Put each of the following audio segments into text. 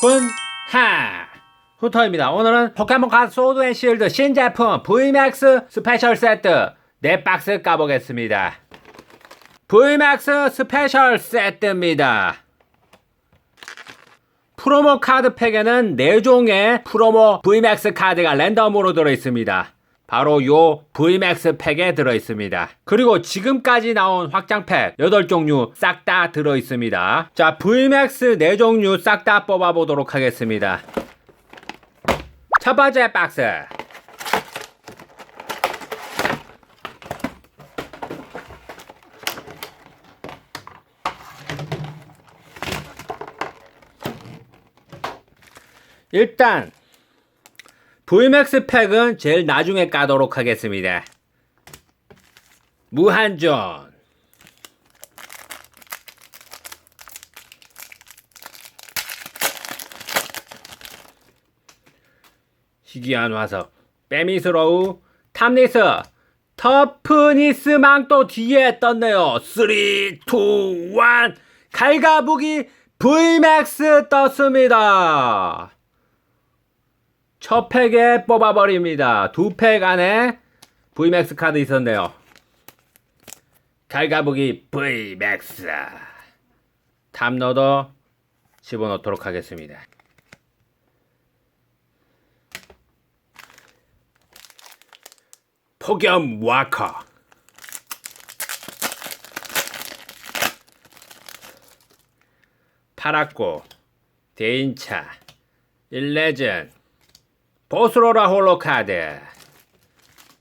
훈하 후터입니다. 오늘은 포켓몬 카드 소드 앤 실드 신제품 VMAX 스페셜 세트 4박스 까보겠습니다. VMAX 스페셜 세트입니다. 프로모 카드 팩에는 4종의 프로모 VMAX 카드가 랜덤으로 들어있습니다. 바로 요 VMAX 팩에 들어 있습니다. 그리고 지금까지 나온 확장팩 8종류 싹 다 들어 있습니다. 자, VMAX 4종류 싹 다 뽑아 보도록 하겠습니다. 첫 번째 박스. 일단 VMAX 팩은 제일 나중에 까도록 하겠습니다. 무한전. 희귀한 화석. 빼미스러우. 탐니스. 터프니스 망도 뒤에 떴네요. 3, 2, 1. 갈가부기 VMAX 떴습니다. 첫 팩에 뽑아버립니다. 두 팩 안에 VMAX 카드 있었네요. 갈가보기 VMAX. 탑너더 집어넣도록 하겠습니다. 폭염 와커. 파랗고 대인차 일레전 보스로라 홀로카드.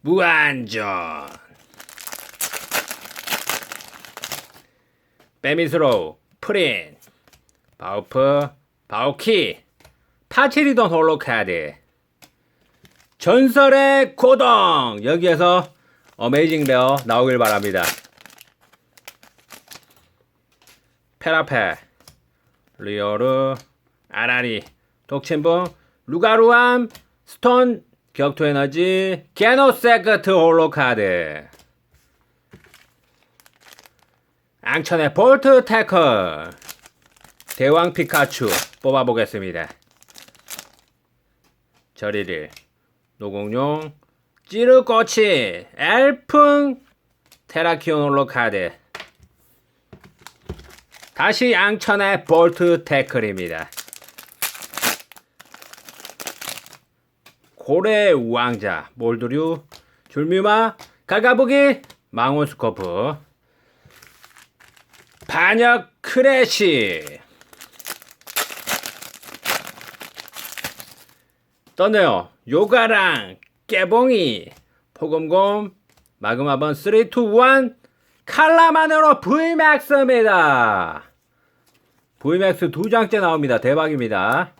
무한전. 빼미스로우 프린. 바우프 바우키. 파치리돈 홀로카드. 전설의 고동. 여기에서 어메이징 베어 나오길 바랍니다. 페라페 리오르 아라리 독침봉 루가루암 스톤 격투 에너지 게노세크트 홀로 카드. 앙천의 볼트 태클. 대왕 피카츄 뽑아보겠습니다. 저리를 노공룡 찌르꼬치 엘풍 테라키온 홀로 카드. 다시 앙천의 볼트 태클입니다 고래 왕자 몰드류 줄뮤마 갈가보기 망원스코프. 반역 크래시. 떴네요. 요가랑 깨봉이 포검곰 마그마번 3, 2, 1 칼라만으로 VMAX입니다. VMAX 두 장째 나옵니다. 대박입니다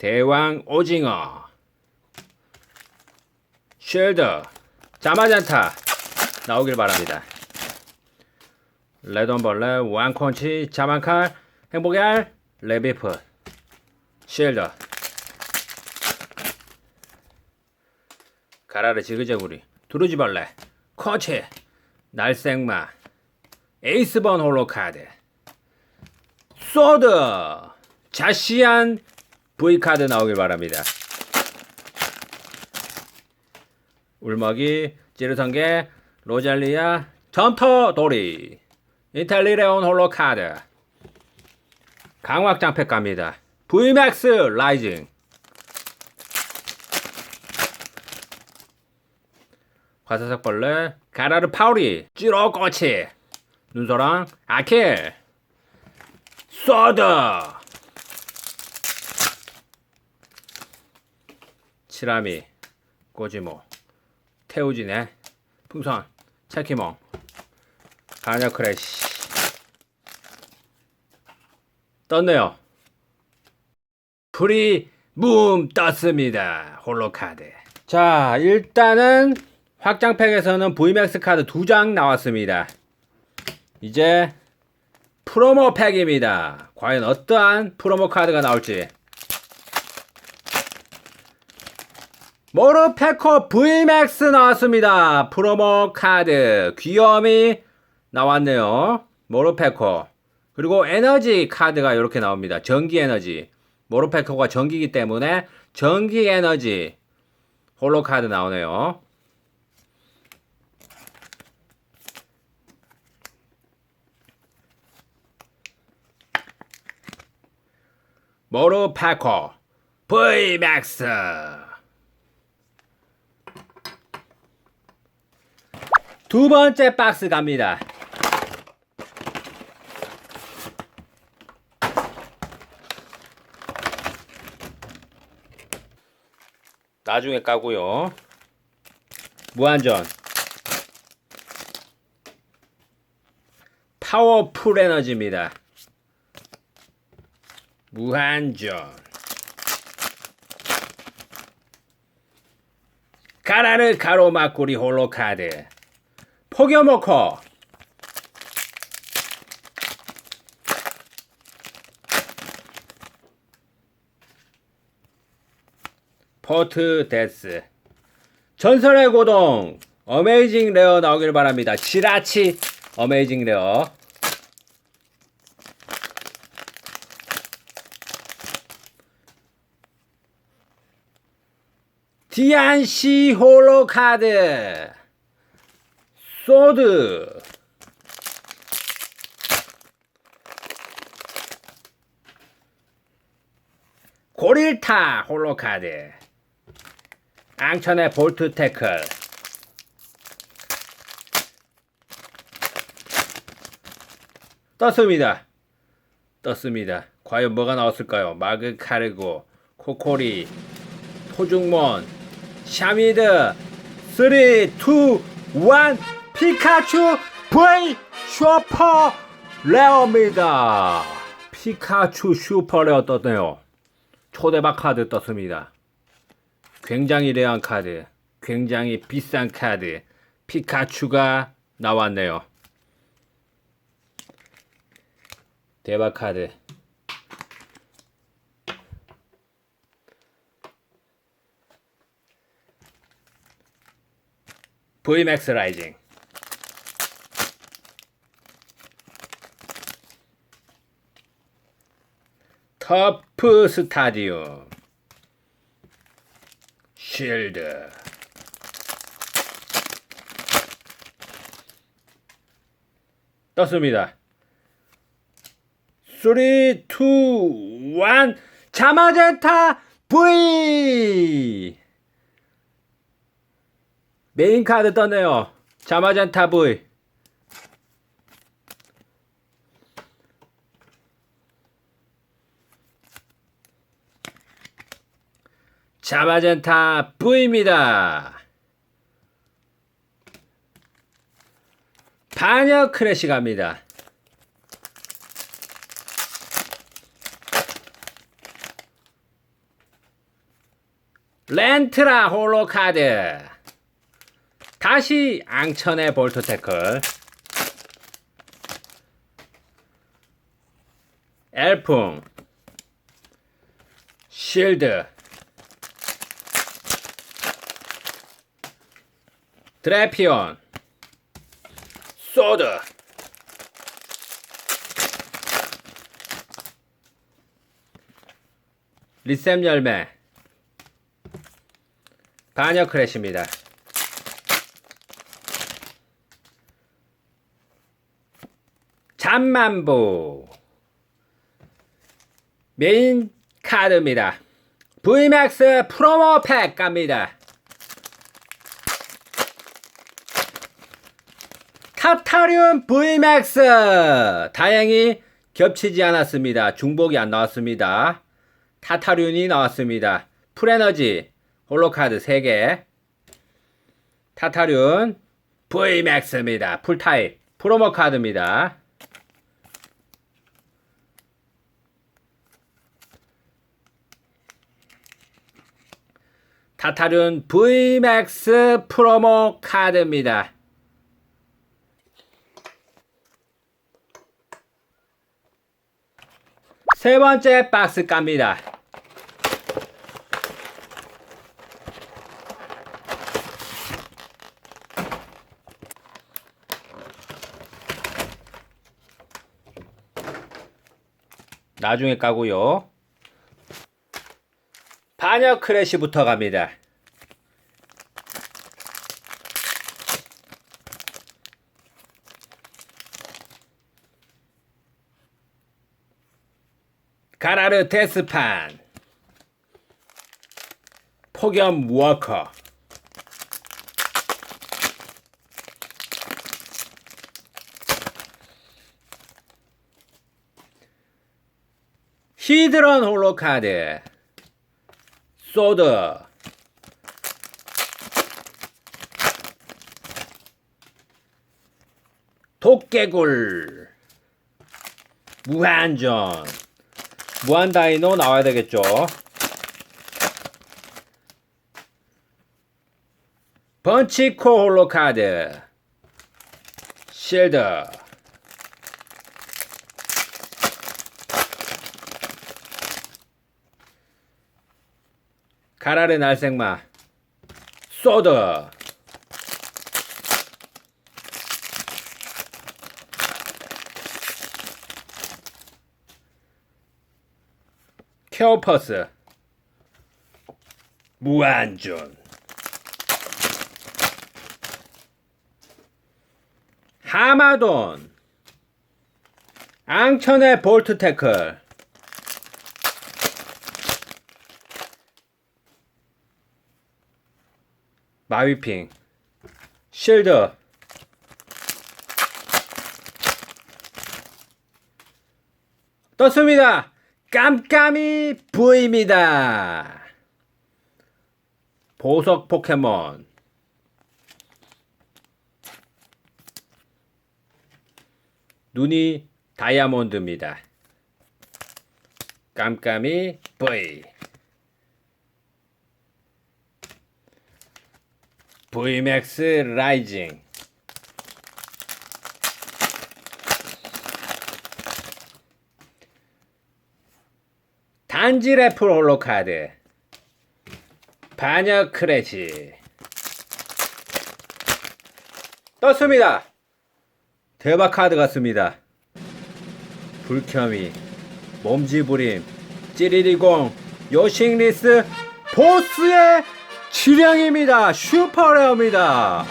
대왕 오징어. 쉘더. 자마잔타. 나오길 바랍니다. 레돈벌레 왕콘치 자만칼 행복의 알 레비프. 쉘더. 가라르 지그재구리. 두루지벌레. 코치 날생마. 에이스번 홀로카드. 소드. 자시안 V카드 나오길 바랍니다. 울먹이, 찌르성게, 로잘리아, 점터 도리, 인텔리레온 홀로카드, 강확장팩 갑니다. VMAX 라이징, 화사삭 벌레, 가라르 파우리, 찌로꼬치, 눈소랑, 아킬, 소드, 치라미, 꼬지모, 태우지네, 풍선, 체키몽, 가녀 크래시. 떴네요. 프리 붐 떴습니다. 홀로카드. 자, 일단은 확장팩에서는 VMAX 카드 두 장 나왔습니다. 이제 프로모 팩입니다. 과연 어떠한 프로모 카드가 나올지 모르페코 VMAX 나왔습니다. 프로모 카드 귀염이 나왔네요. 모르페코 그리고 에너지 카드가 이렇게 나옵니다. 전기 에너지 모르페코가 전기이기 때문에 전기 에너지 홀로 카드 나오네요. 모르페코 VMAX 두 번째 박스 갑니다. 나중에 까고요. 무한전. 파워풀 에너지입니다. 무한전. 가라르 가로막구리 홀로카드. 포겨모코. 포트 데스. 전설의 고동. 어메이징 레어 나오길 바랍니다. 시라치 어메이징 레어. 디안시 홀로 카드. 소드. 고릴타 홀로 카드. 앙천의 볼트 태클. 떴습니다. 떴습니다. 과연 뭐가 나왔을까요? 마그 카르고, 코코리, 토중몬, 샤미드, 3, 2, 1, 피카츄 V 슈퍼 레어입니다. 피카츄 슈퍼 레어 떴네요. 초대박 카드 떴습니다. 굉장히 레어한 카드, 굉장히 비싼 카드, 피카츄가 나왔네요. 대박 카드. VMAX 라이징. 터프 스타디움. 쉴드. 떴습니다. 3, 2, 1, 자마젠타 V! 메인 카드 떴네요. 자마젠타 V. 자마젠타 V입니다. 반역 크래시 갑니다. 렌트라 홀로 카드. 다시 앙천의 볼트 태클. 엘풍. 실드. 드래피온. 소드. 리셈 열매. 반역 크래시입니다. 잠만보 메인 카드입니다. VMAX 프로모 팩 갑니다. 타타륨 VMAX 다행히 겹치지 않았습니다. 중복이 안 나왔습니다. 타타륜이 나왔습니다. 풀에너지 홀로카드 3개 타타륜 VMAX입니다. 풀타입 프로모 카드입니다. 타타륜 VMAX 프로모 카드입니다. 세 번째 박스 깝니다. 나중에 까고요. 반역 크래시부터 갑니다. 가라르 데스판. 폭염 워커. 히드런 홀로카드. 소드. 도깨굴. 무한전 무한 다이노 나와야 되겠죠? 번치코 홀로 카드. 실드. 가라르 날생마. 소드 케오퍼스 무한준 하마돈. 앙천의 볼트 태클. 마위핑. 실드. 떴습니다. 깜깜이 보입니다. 보석 포켓몬 눈이 다이아몬드입니다. 깜깜이 V VMAX 라이징 단지 래플 홀로카드 반역 크래시 떴습니다. 대박 카드 같습니다. 불켜미 몸지부림 찌리리공 요싱리스 보스의 지령입니다. 슈퍼레어입니다.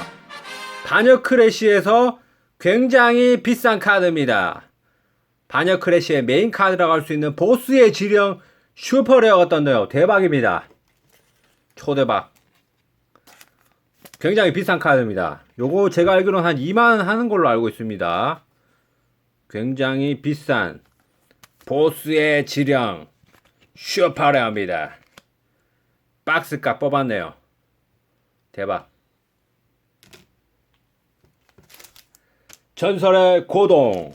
반역 크래시에서 굉장히 비싼 카드입니다. 반역 크래시의 메인 카드라고 할 수 있는 보스의 지령 슈퍼레어가 떴네요. 대박입니다. 초대박. 굉장히 비싼 카드입니다. 요거 제가 알기로는 한 2만원 하는 걸로 알고 있습니다. 굉장히 비싼 보스의 지령 슈퍼레어입니다. 박스값 뽑았네요. 대박. 전설의 고동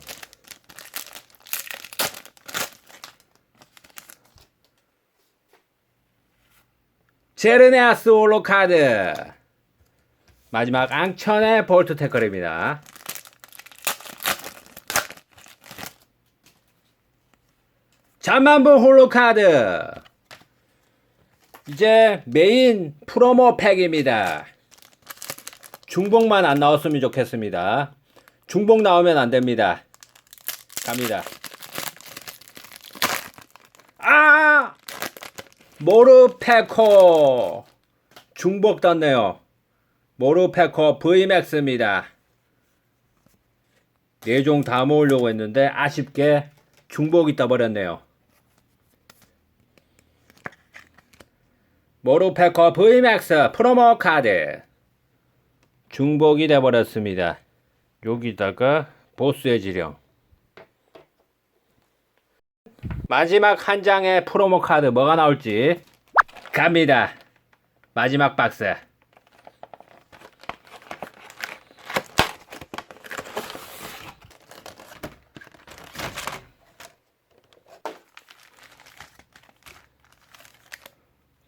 제르네아스 홀로카드 마지막 앙천의 볼트 태클입니다. 잠만보 홀로 카드 이제 메인 프로모 팩입니다. 중복만 안 나왔으면 좋겠습니다. 중복 나오면 안 됩니다. 갑니다. 아! 모르페코 중복 떴네요. 모르페코 VMAX입니다. 네종 다 모으려고 했는데 아쉽게 중복이 떠버렸네요. 모르페코 VMAX 프로모 카드 중복이 돼버렸습니다. 여기다가 보스의 지령 마지막 한 장의 프로모 카드 뭐가 나올지 갑니다. 마지막 박스.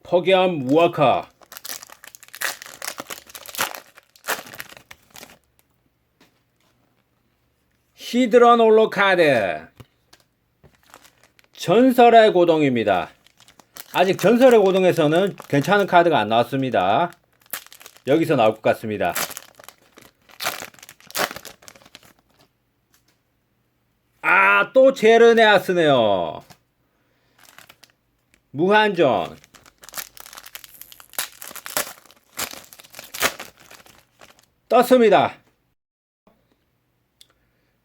폭염 워커 히드런 올로 카드 전설의 고동입니다. 아직 전설의 고동에서는 괜찮은 카드가 안 나왔습니다. 여기서 나올 것 같습니다. 아, 또 제르네아스네요. 무한전 떴습니다.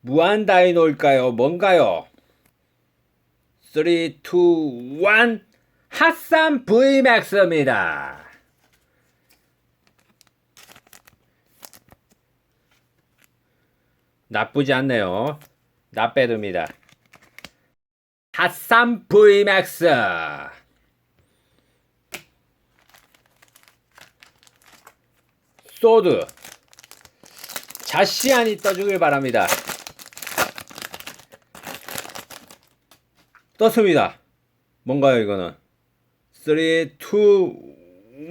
무한 다이노일까요? 뭔가요? 3, 2, 1 핫산 Vmax입니다. 나쁘지 않네요. 나빼듭니다. 핫산 Vmax 소드 자시안이 떠주길 바랍니다. 떴습니다. 뭔가요 이거는? 3, 2,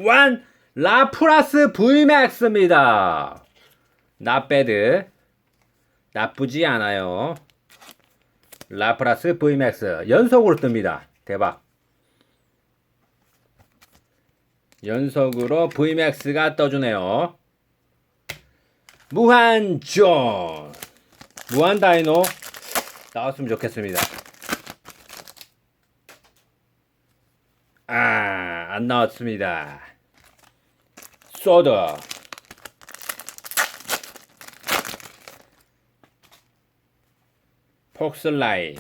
1 라플라스 Vmax입니다. 나배드 나쁘지 않아요. 라플라스 Vmax 연속으로 뜹니다. 대박. 연속으로 Vmax가 떠주네요. 무한존 무한 다이노 나왔으면 좋겠습니다. 아, 안 나왔습니다. 소드 폭슬라이.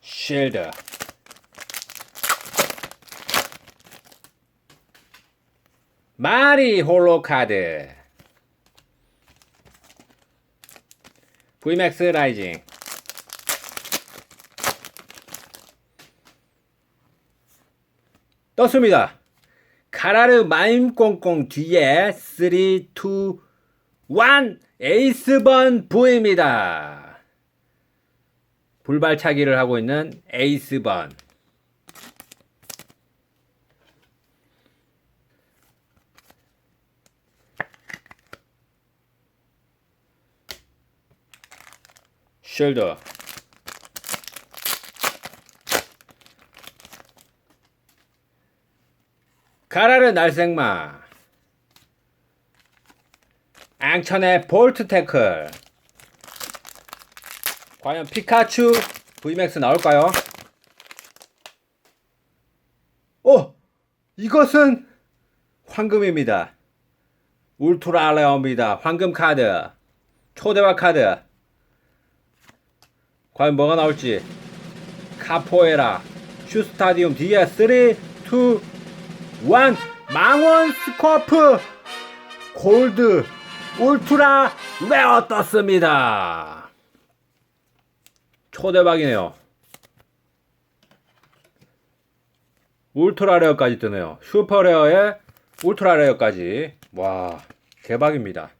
쉴드. 마리 홀로카드. VMAX 라이징 떴습니다. 카라르 마임 꽁꽁 뒤에 3, 2, 1 에이스번 V입니다. 불발차기를 하고 있는 에이스번. 숄더 가라르 날생마 앙천의 볼트 태클 과연 피카츄 VMAX 나올까요? 오! 이것은 황금입니다. 울트라 레어입니다. 황금 카드. 초대박 카드. 과연 뭐가 나올지. 카포에라. 슈스타디움 뒤에 3, 2, 1 망원 스코프 골드 울트라 레어 떴습니다. 초대박이네요. 울트라 레어까지 뜨네요. 슈퍼 레어에 울트라 레어까지. 와, 대박입니다.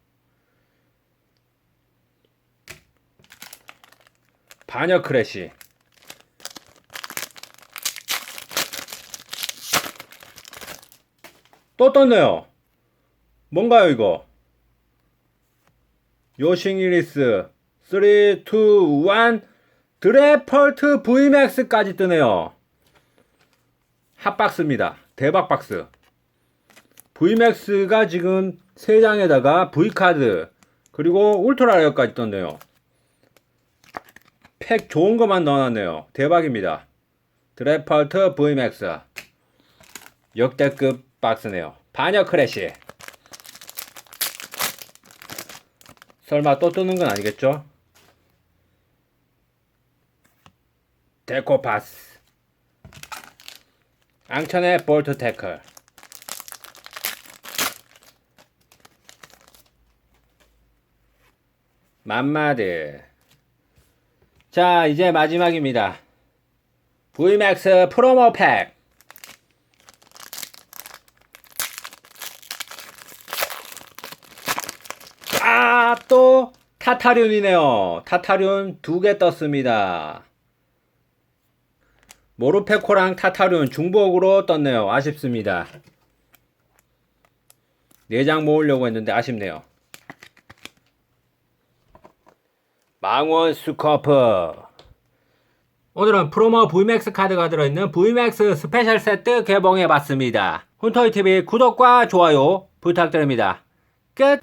반역 크래시. 또 떴네요. 뭔가요, 이거? 요싱이리스 3, 2, 1 드래펄트 VMAX까지 뜨네요. 핫박스입니다. 대박 박스. VMAX가 지금 3장에다가 V카드 그리고 울트라 레어까지 떴네요. 팩 좋은 것만 넣어놨네요. 대박입니다. 드래펄트 VMAX 역대급 박스네요. 반역 크래시. 설마 또 뜨는 건 아니겠죠? 데코파스. 앙천의 볼트 태클. 맘마드. 자, 이제 마지막입니다. VMAX 프로모 팩. 아, 또 타타륜이네요. 타타륜 두 개 떴습니다. 모르페코랑 타타륜 중복으로 떴네요. 아쉽습니다. 네장 모으려고 했는데 아쉽네요. 망원 스코프 오늘은 프로모 VMAX 카드가 들어있는 VMAX 스페셜 세트 개봉해 봤습니다. 훈터이TV 구독과 좋아요 부탁드립니다. 끝!